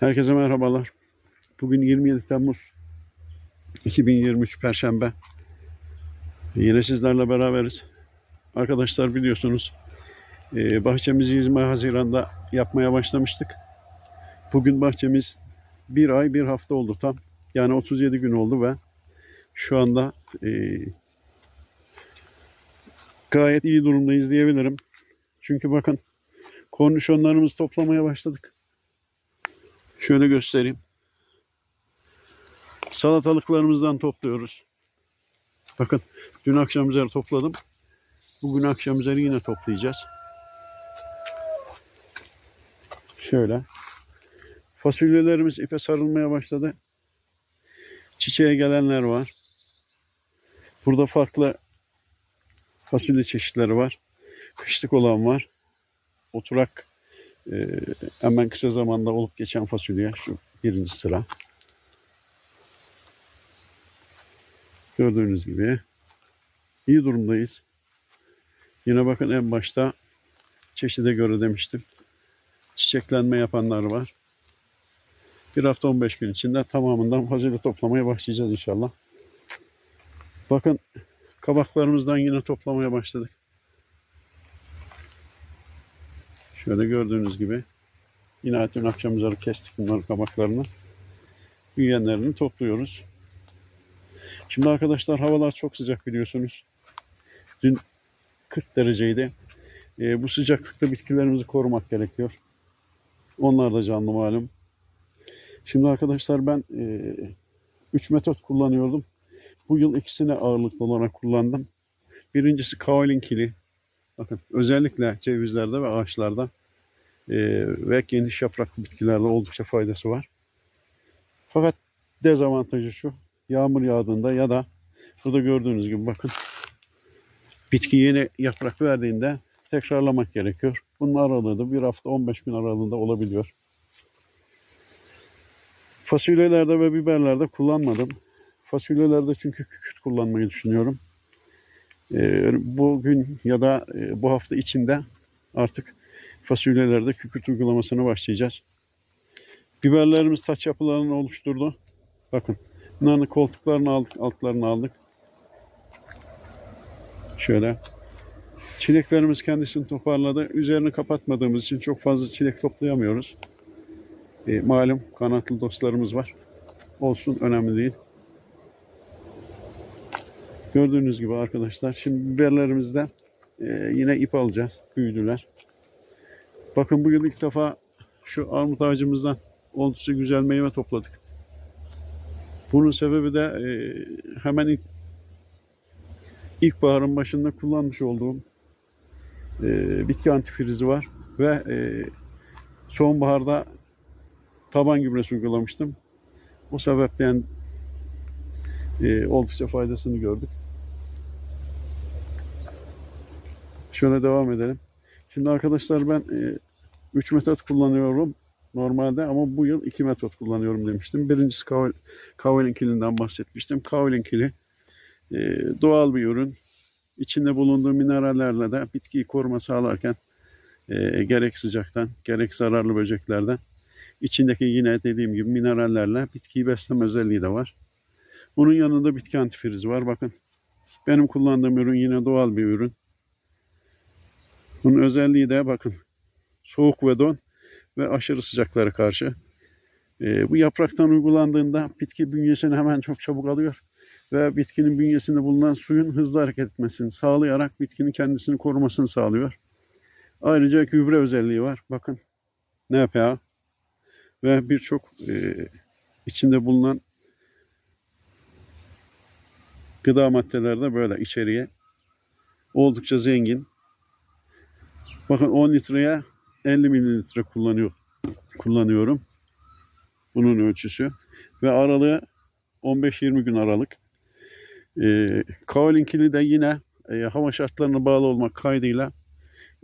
Herkese merhabalar. Bugün 27 Temmuz 2023 Perşembe. Yine sizlerle beraberiz. Arkadaşlar biliyorsunuz e, bahçemizi 20 Haziran'da yapmaya başlamıştık. Bugün bahçemiz bir ay bir hafta oldu tam. Yani 37 gün oldu ve şu anda e, gayet iyi durumdayız diyebilirim. Çünkü bakın kornişonlarımızı toplamaya başladık. Şöyle göstereyim. Salatalıklarımızdan topluyoruz. Bakın dün akşam üzeri topladım. Bugün akşam üzeri yine toplayacağız. Şöyle. Fasulyelerimiz ipe sarılmaya başladı. Çiçeğe gelenler var. Burada farklı fasulye çeşitleri var. Kışlık olan var. Oturak ee, hemen kısa zamanda olup geçen fasulye şu birinci sıra. Gördüğünüz gibi iyi durumdayız. Yine bakın en başta çeşide göre demiştim. Çiçeklenme yapanlar var. Bir hafta 15 gün içinde tamamından fasulye toplamaya başlayacağız inşallah. Bakın kabaklarımızdan yine toplamaya başladık. Şöyle gördüğünüz gibi yine dün akşam üzeri kestik bunların kabaklarını. Büyüyenlerini topluyoruz. Şimdi arkadaşlar havalar çok sıcak biliyorsunuz. Dün 40 dereceydi. Ee, bu sıcaklıkta bitkilerimizi korumak gerekiyor. Onlar da canlı malum. Şimdi arkadaşlar ben 3 metot kullanıyordum. Bu yıl ikisini ağırlıklı olarak kullandım. Birincisi kaolin kili. Bakın özellikle cevizlerde ve ağaçlarda e, ve geniş yapraklı bitkilerde oldukça faydası var. Fakat dezavantajı şu. Yağmur yağdığında ya da burada gördüğünüz gibi bakın bitki yeni yaprak verdiğinde tekrarlamak gerekiyor. Bunun aralığı da bir hafta 15 gün aralığında olabiliyor. Fasulyelerde ve biberlerde kullanmadım. Fasulyelerde çünkü kükürt kullanmayı düşünüyorum. Ee, bugün ya da e, bu hafta içinde artık fasulyelerde kükürt uygulamasına başlayacağız. Biberlerimiz taç yapılarını oluşturdu. Bakın bunların koltuklarını aldık, altlarını aldık. Şöyle. Çileklerimiz kendisini toparladı. Üzerini kapatmadığımız için çok fazla çilek toplayamıyoruz. E, malum kanatlı dostlarımız var. Olsun önemli değil. Gördüğünüz gibi arkadaşlar şimdi biberlerimizde e, yine ip alacağız. Büyüdüler. Bakın bu yıl ilk defa şu armut ağacımızdan oldukça güzel meyve topladık. Bunun sebebi de e, hemen ilk ilkbaharın başında kullanmış olduğum e, bitki antifrizi var ve e, sonbaharda taban gübresi uygulamıştım. O sebepten e, oldukça faydasını gördük. Şöyle devam edelim. Şimdi arkadaşlar ben 3 metot kullanıyorum normalde ama bu yıl 2 metot kullanıyorum demiştim. Birincisi Kaolin kilinden bahsetmiştim. Kaolin kili e, doğal bir ürün. İçinde bulunduğu minerallerle de bitkiyi koruma sağlarken e, gerek sıcaktan gerek zararlı böceklerden içindeki yine dediğim gibi minerallerle bitkiyi besleme özelliği de var. Bunun yanında bitki antifrizi var. Bakın benim kullandığım ürün yine doğal bir ürün. Bunun özelliği de bakın soğuk ve don ve aşırı sıcaklara karşı. E, bu yapraktan uygulandığında bitki bünyesini hemen çok çabuk alıyor ve bitkinin bünyesinde bulunan suyun hızlı hareket etmesini sağlayarak bitkinin kendisini korumasını sağlıyor. Ayrıca gübre özelliği var. Bakın NPA ve birçok e, içinde bulunan gıda maddeleri de böyle içeriye oldukça zengin. Bakın 10 litreye 50 mililitre kullanıyor, kullanıyorum. Bunun ölçüsü. Ve aralığı 15-20 gün aralık. E, Kaolinkili de yine e, hava şartlarına bağlı olmak kaydıyla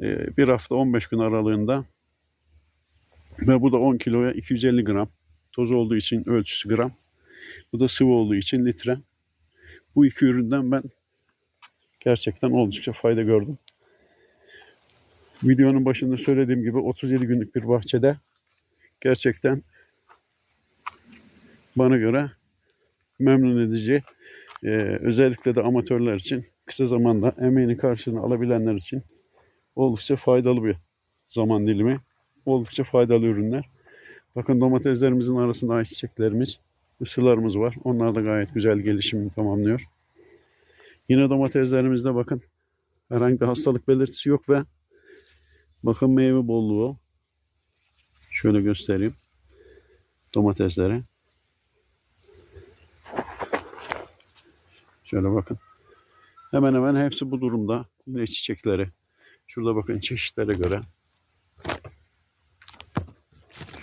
e, bir hafta 15 gün aralığında ve bu da 10 kiloya 250 gram. Toz olduğu için ölçüsü gram. Bu da sıvı olduğu için litre. Bu iki üründen ben gerçekten oldukça fayda gördüm. Videonun başında söylediğim gibi 37 günlük bir bahçede gerçekten bana göre memnun edici. Ee, özellikle de amatörler için kısa zamanda emeğinin karşılığını alabilenler için oldukça faydalı bir zaman dilimi. Oldukça faydalı ürünler. Bakın domateslerimizin arasında ayçiçeklerimiz, ısılarımız var. Onlar da gayet güzel gelişimini tamamlıyor. Yine domateslerimizde bakın herhangi bir hastalık belirtisi yok ve bakın meyve bolluğu. Şöyle göstereyim domatesleri. Şöyle bakın. Hemen hemen hepsi bu durumda. Yine çiçekleri. Şurada bakın çeşitlere göre.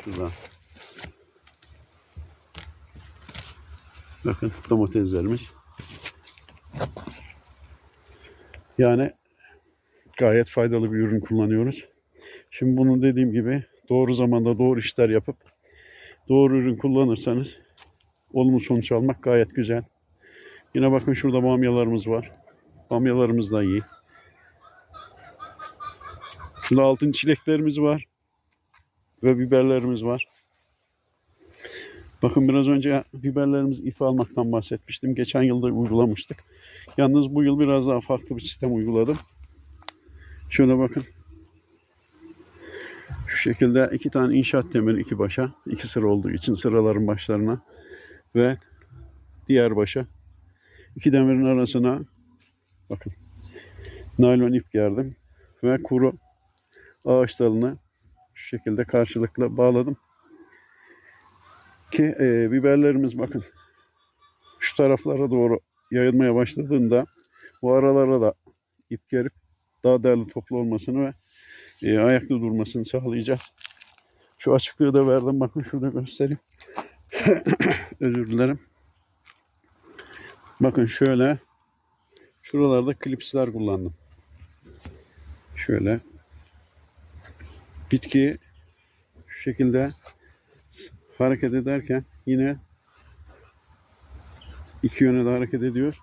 Şurada. Bakın domateslerimiz. Yani gayet faydalı bir ürün kullanıyoruz. Şimdi bunu dediğim gibi doğru zamanda doğru işler yapıp doğru ürün kullanırsanız olumlu sonuç almak gayet güzel. Yine bakın şurada bamyalarımız var. Bamyalarımız da iyi. Şurada altın çileklerimiz var. Ve biberlerimiz var. Bakın biraz önce biberlerimiz ife almaktan bahsetmiştim. Geçen yılda uygulamıştık. Yalnız bu yıl biraz daha farklı bir sistem uyguladım. Şöyle bakın. Şu şekilde iki tane inşaat demiri iki başa. iki sıra olduğu için sıraların başlarına ve diğer başa iki demirin arasına bakın naylon ip gerdim ve kuru ağaç dalını şu şekilde karşılıklı bağladım ki e, biberlerimiz bakın şu taraflara doğru yayılmaya başladığında bu aralara da ip gerip daha değerli toplu olmasını ve e, ayakta durmasını sağlayacağız. Şu açıklığı da verdim. Bakın şurada göstereyim. Özür dilerim. Bakın şöyle şuralarda klipsler kullandım. Şöyle bitki şu şekilde hareket ederken yine iki yöne de hareket ediyor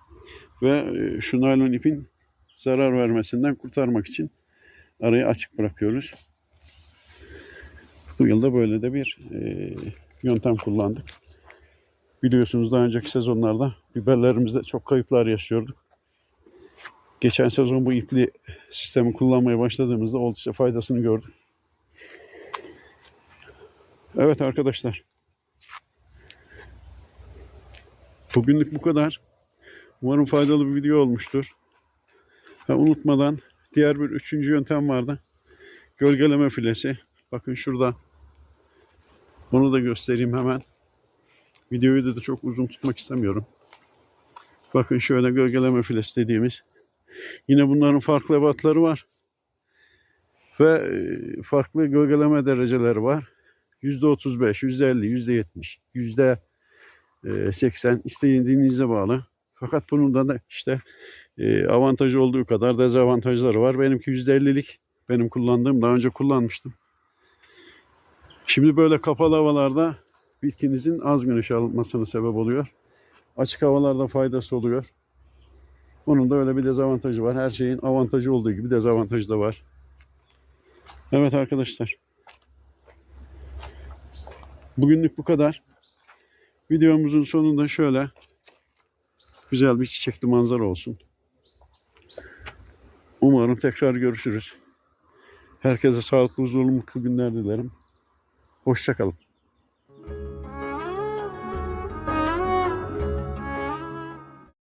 ve e, şu naylon ipin zarar vermesinden kurtarmak için arayı açık bırakıyoruz. Bu yılda böyle de bir e, yöntem kullandık. Biliyorsunuz daha önceki sezonlarda biberlerimizde çok kayıplar yaşıyorduk. Geçen sezon bu ipli sistemi kullanmaya başladığımızda oldukça faydasını gördük. Evet arkadaşlar. Bugünlük bu kadar. Umarım faydalı bir video olmuştur. Ve unutmadan diğer bir üçüncü yöntem vardı. Gölgeleme filesi. Bakın şurada. Onu da göstereyim hemen. Videoyu da, da çok uzun tutmak istemiyorum. Bakın şöyle gölgeleme filesi dediğimiz. Yine bunların farklı ebatları var. Ve e, farklı gölgeleme dereceleri var. %35, %50, %70, %80 istediğinize bağlı. Fakat bunun da işte e, avantajı olduğu kadar dezavantajları var. Benimki %50'lik. Benim kullandığım daha önce kullanmıştım. Şimdi böyle kapalı havalarda bitkinizin az güneş almasına sebep oluyor. Açık havalarda faydası oluyor. Onun da öyle bir dezavantajı var. Her şeyin avantajı olduğu gibi dezavantajı da var. Evet arkadaşlar. Bugünlük bu kadar. Videomuzun sonunda şöyle güzel bir çiçekli manzara olsun. Umarım tekrar görüşürüz. Herkese sağlıklı, huzurlu, mutlu günler dilerim. Hoşçakalın.